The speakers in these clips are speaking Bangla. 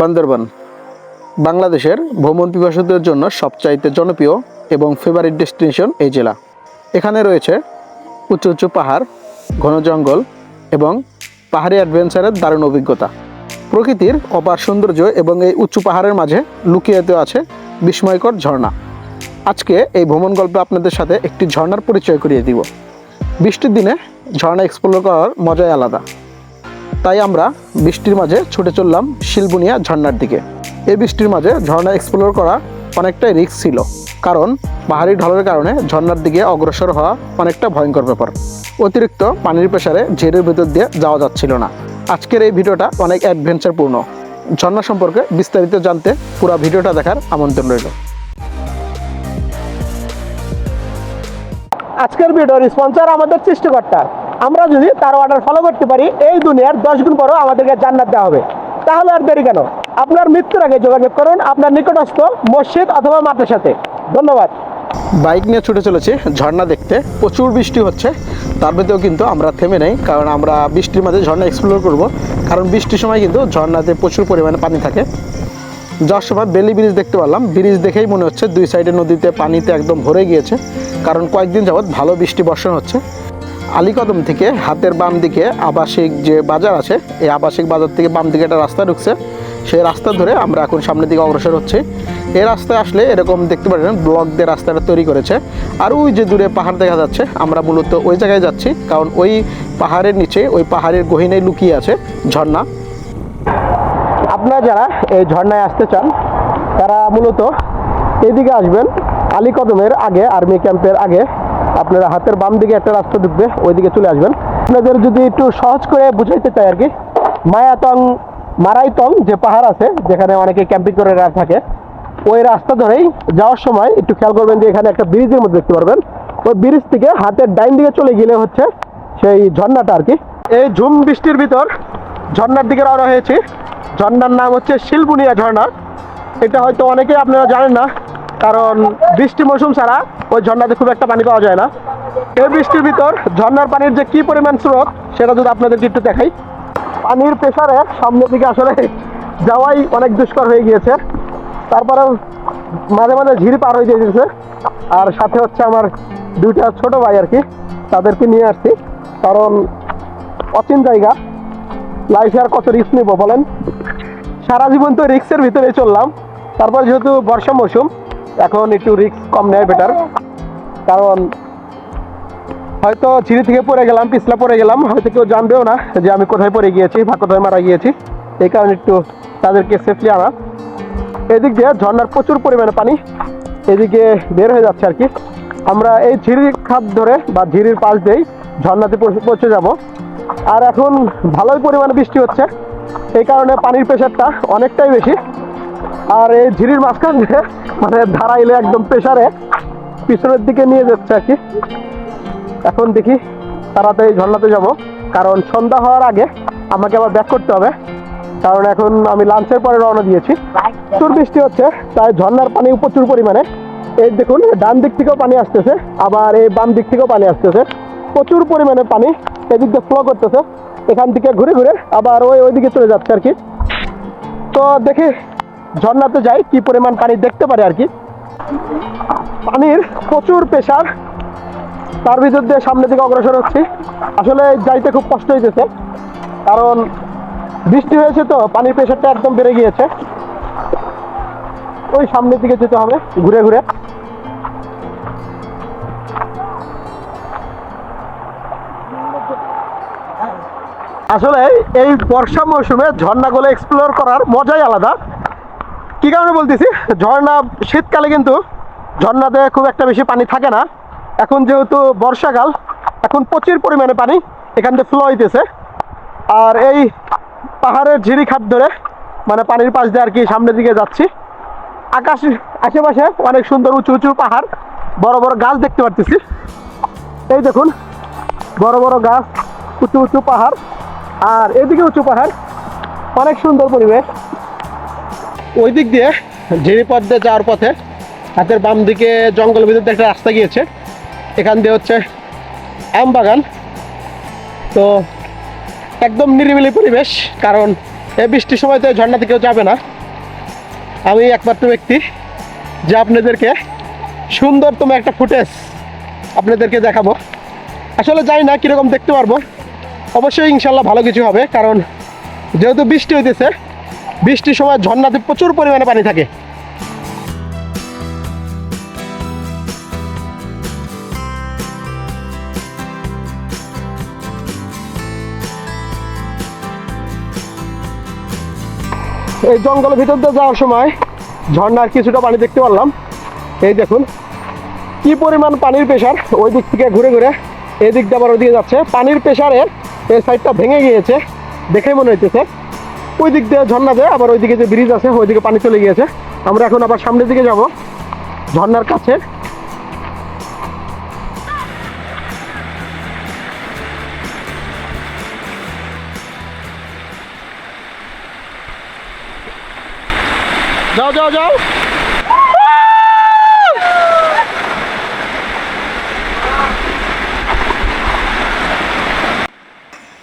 বান্দরবান, বাংলাদেশের ভ্রমণ পিপাসুদের জন্য সবচাইতে জনপ্রিয় এবং ফেভারিট ডেস্টিনেশন এই জেলা। এখানে রয়েছে উঁচু উঁচু পাহাড়, ঘন জঙ্গল এবং পাহাড়ি অ্যাডভেঞ্চারের দারুণ অভিজ্ঞতা। প্রকৃতির অপার সৌন্দর্য এবং এই উঁচু পাহাড়ের মাঝে লুকিয়েতে আছে বিস্ময়কর ঝর্ণা। আজকে এই ভ্রমণ গল্পে আপনাদের সাথে একটি ঝর্ণার পরিচয় করিয়ে দিব। বৃষ্টির দিনে ঝর্ণা এক্সপ্লোর করার মজাই আলাদা। তাই আমরা বৃষ্টির মাঝে ছুটে চললাম শিলবুনিয়া ঝর্ণার দিকে। এই বৃষ্টির মাঝে ঝর্ণা এক্সপ্লোর করা অনেকটাই রিস্ক ছিল, কারণ পাহাড়ি ঢলের কারণে ঝর্ণার দিকে অগ্রসর হওয়া অনেকটা ভয়ঙ্কর ব্যাপার। অতিরিক্ত পানির প্রেসারে ঝেড়ের ভেতর দিয়ে যাওয়া যাচ্ছিল না। আজকের এই ভিডিওটা অনেক অ্যাডভেঞ্চারপূর্ণ ঝর্ণা সম্পর্কে বিস্তারিত জানতে পুরো ভিডিওটা দেখার আমন্ত্রণ রইল। আজকের ভিডিওর স্পন্সর আমাদের সৃষ্টিকর্তা। আমরা যদি তার অর্ডার ফলো করতে পারি, এই দুনিয়ার দশ গুণ বড় আমাদেরকে জান্নাত দেওয়া হবে। তাহলে আর দেরি কেন? আপনার মৃত্যুর আগে যোগাযোগ করুন আপনার নিকটস্থ মসজিদ অথবা মাঠের সাথে ধন্যবাদ। বাইক নিয়ে ছুটে চলেছি, ঝর্ণা দেখতে। প্রচুর বৃষ্টি হচ্ছে, তার মধ্যেও কিন্তু আমরা থেমে নেই, কারণ আমরা বৃষ্টির মাঝে ঝর্ণা এক্সপ্লোর করব। কারণ বৃষ্টির সময় কিন্তু ঝর্ণাতে প্রচুর পরিমাণে পানি থাকে। যাওয়ার সময় বেলি ব্রিজ দেখতে পারলাম। ব্রিজ দেখেই মনে হচ্ছে দুই সাইডে নদীতে পানিতে একদম ভরে গিয়েছে। কারণ কয়েকদিন যাবৎ ভালো বৃষ্টি বর্ষণ হচ্ছে। আলীকদম থেকে হাতের বাম দিকে আবাসিক যে বাজার আছে, এই আবাসিক বাজার থেকে বাম দিকে একটা রাস্তা ঢুকছে। সেই রাস্তা ধরে আমরা এখন সামনের দিকে অগ্রসর হচ্ছি। এই রাস্তায় আসলে এরকম দেখতে পারেন ব্লক দিয়ে রাস্তাটা তৈরি করেছে। আর ওই যে দূরে পাহাড় দেখা যাচ্ছে, আমরা মূলত ওই জায়গায় যাচ্ছি, কারণ ওই পাহাড়ের নিচে, ওই পাহাড়ের গহিনায় লুকিয়ে আছে ঝর্ণা। আপনারা যারা এই ঝর্ণায় আসতে চান, তারা মূলত এদিকে আসবেন আলী কদমের আগে, আর্মি ক্যাম্পের আগে। আপনারা হাতের বাম দিকে একটা রাস্তা ঢুকবে, ওইদিকে চলে আসবেন। আপনাদের যদি একটু সহজ করে বুঝাইতে চাই আর কি, মায়াতং, মারাইতং যে পাহাড় আছে, যেখানে অনেকে ক্যাম্পিং করে থাকে, ওই রাস্তা ধরেই যাওয়ার সময় একটু খেয়াল করবেন যে এখানে একটা ব্রিজের মধ্যে দেখতে পারবেন। ওই ব্রিজ থেকে হাতের ডাইন দিকে চলে গেলে হচ্ছে সেই ঝর্ণাটা আর কি। এই ঝুম বৃষ্টির ভিতর ঝর্ণার দিকে রওনা হয়েছি। ঝর্ণার নাম হচ্ছে শিলবুনিয়া ঝর্ণা। এটা হয়তো অনেকেই আপনারা জানেন না। কারণ বৃষ্টি মৌসুম ছাড়া ওই ঝর্ণাতে খুব একটা পানি পাওয়া যায় না। এই বৃষ্টির ভিতর ঝর্ণার পানির যে কি পরিমাণ স্রোত, সেটা যদি আপনাদেরকে একটু দেখাই। পানির প্রেসারে সামনের দিকে আসলে যাওয়াই অনেক দুষ্কর হয়ে গিয়েছে। তারপরে মাঝে মাঝে ঝিরি পার হয়ে গিয়েছে। আর সাথে হচ্ছে আমার দুইটা ছোট ভাই আর কি, তাদেরকে নিয়ে আসছি। কারণ অচিন জায়গা। লাইফে আর কত রিস্ক নিব বলেন? সারা জীবন তো রিক্সের ভিতরে চললাম। তারপর যেহেতু বর্ষা মৌসুম এখন একটু রিস্ক কম নেয় বেটার কারণ হয়তো ছিঁড়ি থেকে পড়ে গেলাম, পিছলা পড়ে গেলাম, হয়তো কেউ জানবেও না যে আমি কোথায় পড়ে গিয়েছি বা কোথায় মারা গিয়েছি। এই কারণে একটু তাদেরকে সেফলি আনা। এদিক দিয়ে ঝর্ণার প্রচুর পরিমাণে পানি এদিকে বের হয়ে যাচ্ছে আর কি আমরা এই ঝিরির খাত ধরে বা ঝিরির পাশ দিয়েই ঝর্ণাতে পৌঁছে- পৌঁছে যাব। আর এখন ভালোই পরিমাণে বৃষ্টি হচ্ছে। এই কারণে পানির প্রেশারটা অনেকটাই বেশি। আর এই ঝিরির মাঝখান দিয়ে মানে ধারাইলে একদম প্রেশারে পিছনের দিকে নিয়ে যাচ্ছে আর কি। এখন দেখি তাড়াতাড়ি ঝর্ণাতে যাব, কারণ সন্ধ্যা হওয়ার আগে আমাকে আবার ব্যাক করতে হবে, কারণ এখন আমি লাঞ্চের পরে রওনা দিয়েছি। প্রচুর বৃষ্টি হচ্ছে, তাই ঝর্ণার পানি প্রচুর পরিমাণে। এই দেখুন, ডান দিক থেকেও পানি আসতেছে, আবার এই বাম দিক থেকেও পানি আসতেছে। প্রচুর পরিমাণে পানি এদিক দিয়ে ফ্লো করতেছে। এখান থেকে ঘুরে ঘুরে আবার ওই ওইদিকে চলে যাচ্ছে আর কি। তো দেখি ঝর্ণাতে যাই, কি পরিমাণ পানি দেখতে পারে আর কি। পানির প্রচুর প্রেশার তার ভিতর দিয়ে সামনের দিকে অগ্রসর হচ্ছি। আসলে যাইতে খুব কষ্ট হইতেছে। কারণ বৃষ্টি হয়েছে তো, পানির প্রেশারটা একদম বেড়ে গিয়েছে। ওই সামনের দিকে যেতে হবে, ঘুরে ঘুরে। আসলে এই বর্ষা মৌসুমে ঝর্ণাগুলো এক্সপ্লোর করার মজাই আলাদা। কি কারণে বলতেছি? ঝর্ণা, শীতকালে কিন্তু ঝর্ণাতে খুব একটা বেশি পানি থাকে না। এখন যেহেতু বর্ষাকাল, এখন প্রচুর পরিমাণে পানি এখান থেকে ফ্লো হইতেছে। আর এই পাহাড়ের ঝিরি খাত ধরে মানে পানির পাশ দিয়ে আর কি সামনের দিকে যাচ্ছি। আকাশ, আশেপাশে অনেক সুন্দর উঁচু উঁচু পাহাড়, বড় বড় গাছ দেখতে পারতেছি। এই দেখুন, বড় বড় গাছ, উঁচু উঁচু পাহাড়। আর এদিকে উঁচু পাহাড়, অনেক সুন্দর পরিবেশ। ওই দিক দিয়ে ঝিরি পথ দিয়ে যাওয়ার পথে, হাতের বাম দিকে জঙ্গল ভিতর একটা রাস্তা গিয়েছে। এখান দিয়ে হচ্ছে আম বাগান। তো একদম নিরিবিলি পরিবেশ, কারণ এই বৃষ্টির সময় তো ঝর্ণাতে কেউ যাবে না। আমি একমাত্র ব্যক্তি যে আপনাদেরকে সুন্দরতম একটা ফুটেজ আপনাদেরকে দেখাবো। আসলে জানি না কীরকম দেখতে পারব। অবশ্যই ইনশাল্লাহ ভালো কিছু হবে, কারণ যেহেতু বৃষ্টি হইতেছে বৃষ্টির সময় ঝর্ণাতে প্রচুর পরিমাণে পানি থাকে। এই জঙ্গলের ভিতর দিয়ে যাওয়ার সময় ঝর্ণার কিছুটা পানি দেখতে পারলাম। এই দেখুন, কি পরিমাণ পানির প্রেশার ওই দিক থেকে ঘুরে ঘুরে এই দিক দিয়ে আবার ওইদিকে যাচ্ছে। পানির প্রেশারে এই সাইডটা ভেঙে গিয়েছে দেখেই মনে হইতেছে। ওই দিক দিয়ে ঝর্ণা দেয় আবার ওইদিকে যে ব্রিজ আছে, ওইদিকে পানি চলে গিয়েছে। আমরা এখন আবার সামনের দিকে যাব, ঝর্ণার কাছে। যাও যাও যাও।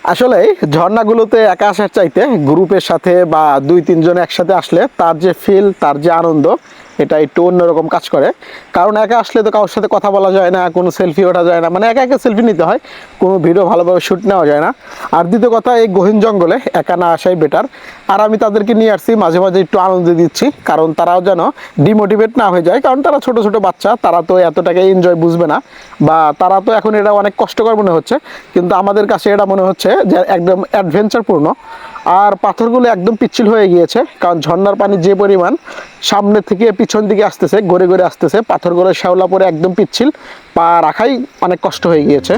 আসলে ঝর্ণাগুলোতে একা আসার চাইতে গ্রুপের সাথে বা দুই, তিনজন একসাথে আসলে তার যে ফিল তার যে আনন্দ এটা একটু অন্যরকম কাজ করে। কারণ একা আসলে তো কারোর সাথে কথা বলা যায় না, কোনো সেলফি ওঠা যায় না। মানে একা একা সেলফি নিতে হয়, কোনো ভিডিও ভালোভাবে শ্যুট নেওয়া যায় না। আর দ্বিতীয় কথা, এই গহীন জঙ্গলে একা না আসাই বেটার আর আমি তাদেরকে নিয়ে আসছি, মাঝে মাঝে একটু আনন্দ দিচ্ছি, কারণ তারাও যেন ডিমোটিভেট না হয়ে যায়। কারণ তারা ছোট ছোট বাচ্চা, তারা তো এতটাকে এনজয় বুঝবে না। বা তারা তো এখন এটা অনেক কষ্টকর মনে হচ্ছে। কিন্তু আমাদের কাছে এটা মনে হচ্ছে যে একদম অ্যাডভেঞ্চারপূর্ণ আর পাথরগুলো একদম পিচ্ছিল হয়ে গিয়েছে, কারণ ঝর্নার পানি যে পরিমাণ সামনে থেকে পিছন দিকে আসতেছে গড়ে গড়ে আসতেছে, পাথরগুলো শ্যাওলা পরে একদম পিচ্ছিল, পা রাখাই অনেক কষ্ট হয়ে গিয়েছে।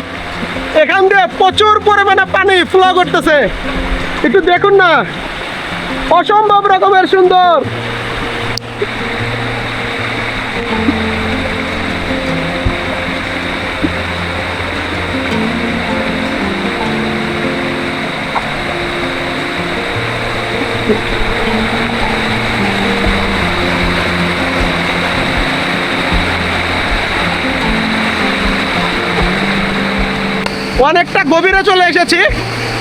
এখান থেকে প্রচুর পরিমাণে পানি ফ্লো করতেছে। একটু দেখুন না, অসম্ভব রকমের সুন্দর। অনেকটা গভীরে চলে এসেছি।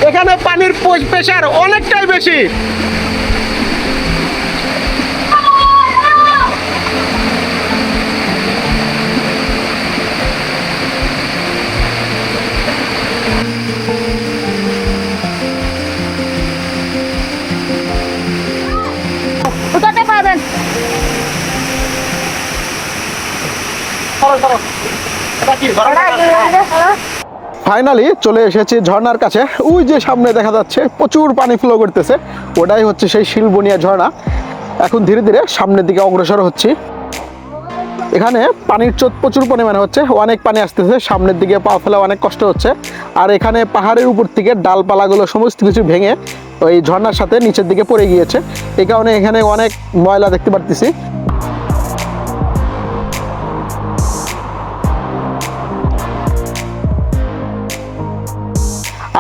এখানে পানির প্রেশার অনেকটাই বেশি। ফাইনালি চলে এসেছি ঝর্ণার কাছে। ওই যে সামনে দেখা যাচ্ছে, প্রচুর পানি ফ্লো করতেছে। ওটাই হচ্ছে সেই শিলবনিয়া ঝর্ণা। এখন ধীরে ধীরে সামনের দিকে অগ্রসর হচ্ছি। এখানে পানির চোট প্রচুর পরিমাণে হচ্ছে, অনেক পানি আসতেছে, সামনের দিকে পা ফেলা অনেক কষ্ট হচ্ছে। আর এখানে পাহাড়ের উপর থেকে ডালপালাগুলো সমস্ত কিছু ভেঙে ওই ঝর্ণার সাথে নিচের দিকে পড়ে গিয়েছে। এই কারণে এখানে অনেক ময়লা দেখতে পারতেছি।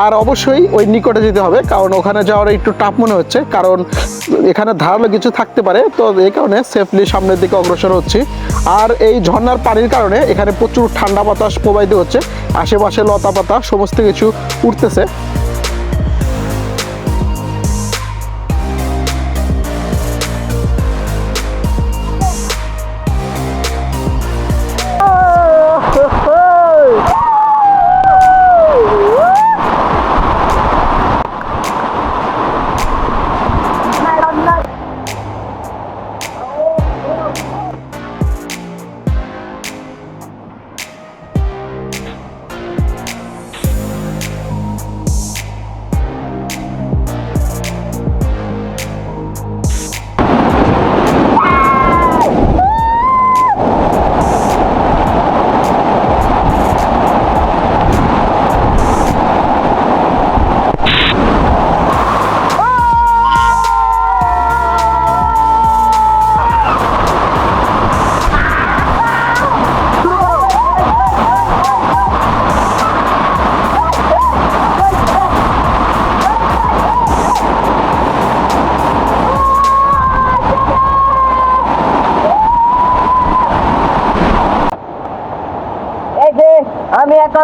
আর অবশ্যই ওই নিকটে যেতে হবে, কারণ ওখানে যাওয়ার একটু টাফ মনে হচ্ছে, কারণ এখানে ধারালো কিছু থাকতে পারে, তো এই কারণে সেফলি সামনের দিকে অগ্রসর হচ্ছি। আর এই ঝর্নার পানির কারণে এখানে প্রচুর ঠান্ডা বাতাস প্রবাহিত হচ্ছে, আশেপাশে লতা পাতা, সমস্ত কিছু উঠতেছে।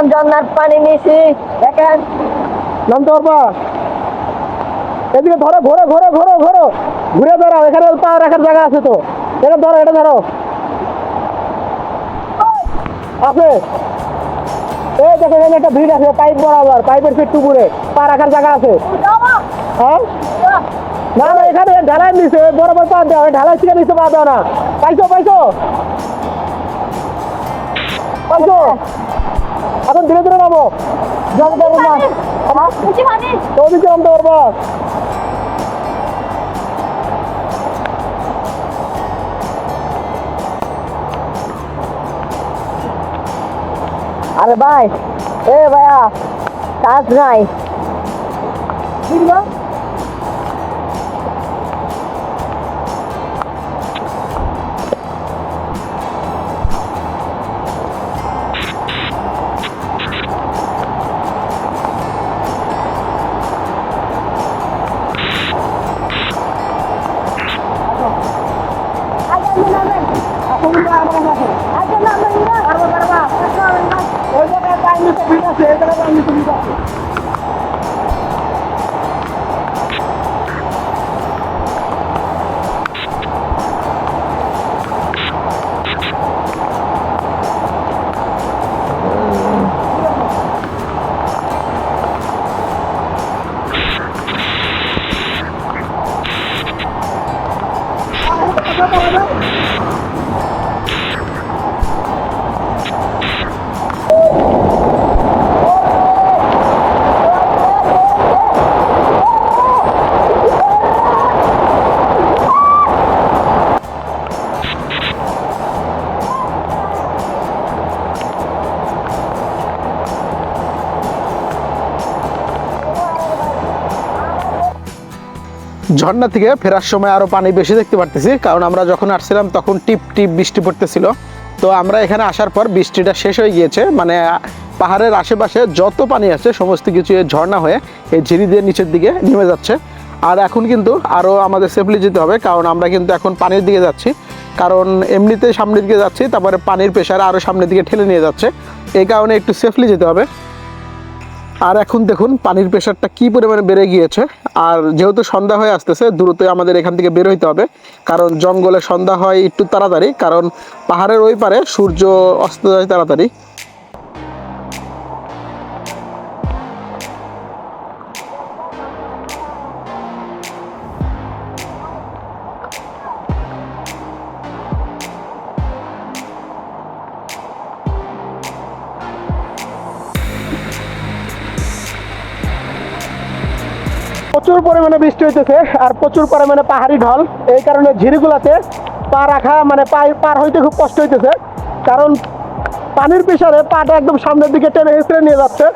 এখন জন্নার পানি নিছি দেখেন। নামতে পারবা এদিকে ধরো, ঘোরো ঘোরো ঘোরো ঘোরো। ঘুরে দাঁড়াও, এখানে পা রাখার জায়গা আছে তো। এটা ধরো এটা ধরো। আছে। এই দেখো, এখানে একটা ভিড় আছে, পাইপ বরাবর, পাইপের ফিট টুকুরে পা রাখার জায়গা আছে। হ্যাঁ? না না, এখানে ঢালাই নিছে বরাবর পা দেওয়া ঢালাই থেকে নিচে পা দেওয়া না। পাইছো পাইছো? পাইছো? এখন ধীরে ধীরে নামো। জল দেবো না ওদিকে নামতে পারব। আরে ভাই এ ভাইয়া কাজ নাই। Thank you. না ঝর্ণা থেকে ফেরার সময় আরও পানি বেশি দেখতে পারতেছি, কারণ আমরা যখন আসছিলাম তখন টিপ টিপ বৃষ্টি পড়তেছিল। তো আমরা এখানে আসার পর বৃষ্টিটা শেষ হয়ে গিয়েছে মানে পাহাড়ের আশেপাশে যত পানি আছে, সমস্ত কিছু ঝর্ণা হয়ে এই ঝিরি দিয়ে নিচের দিকে নেমে যাচ্ছে। আর এখন কিন্তু আরও আমাদের সেফলি যেতে হবে, কারণ আমরা কিন্তু এখন পানির দিকে যাচ্ছি। কারণ এমনিতে সামনের দিকে যাচ্ছি, তারপরে পানির প্রেশার আরও সামনের দিকে ঠেলে নিয়ে যাচ্ছে। এই কারণে একটু সেফলি যেতে হবে। আর এখন দেখুন, পানির প্রেশারটা কি পরিমাণে বেড়ে গিয়েছে। আর যেহেতু সন্ধ্যা হয়ে আসতেছে, দ্রুতই আমাদের এখান থেকে বের হইতে হবে। কারণ জঙ্গলে সন্ধ্যা হয় একটু তাড়াতাড়ি, কারণ পাহাড়ের ওই পারে সূর্য অস্ত যায় তাড়াতাড়ি। প্রচুর পরিমাণে বৃষ্টি হইতেছে আর প্রচুর পরিমাণে পাহাড়ি ঢল। এই কারণে ঝিরিগুলাতে পা রাখা মানে পা পার হইতে খুব কষ্ট হইতেছে। কারণ পানির প্রেশারে পাটা একদম সামনের দিকে টেনে হেঁচড়ে নিয়ে যাচ্ছে।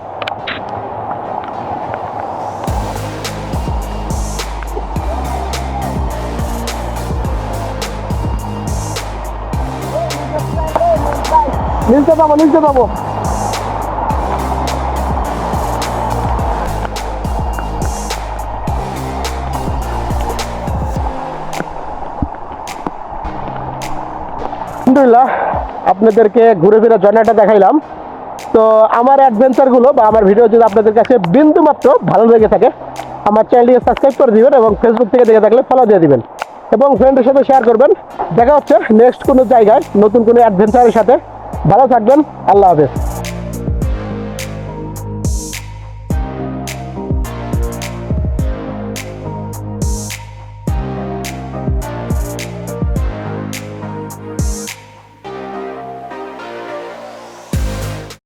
নিচে যাব নিচে যাব। আলহামদুলিল্লাহ, আপনাদেরকে ঘুরে ফিরে জর্নাটা দেখাইলাম। তো আমার অ্যাডভেঞ্চারগুলো বা আমার ভিডিও যদি আপনাদের কাছে বিন্দুমাত্র ভালো লেগে থাকে, আমার চ্যানেলটিকে সাবস্ক্রাইব করে দিবেন এবং ফেসবুক থেকে দেখে থাকলে ফলো দিয়ে দিবেন। এবং ফ্রেন্ডের সাথে শেয়ার করবেন। দেখা হচ্ছে নেক্সট কোনো জায়গায় নতুন কোনো অ্যাডভেঞ্চারের সাথে। ভালো থাকবেন, আল্লাহ হাফেজ।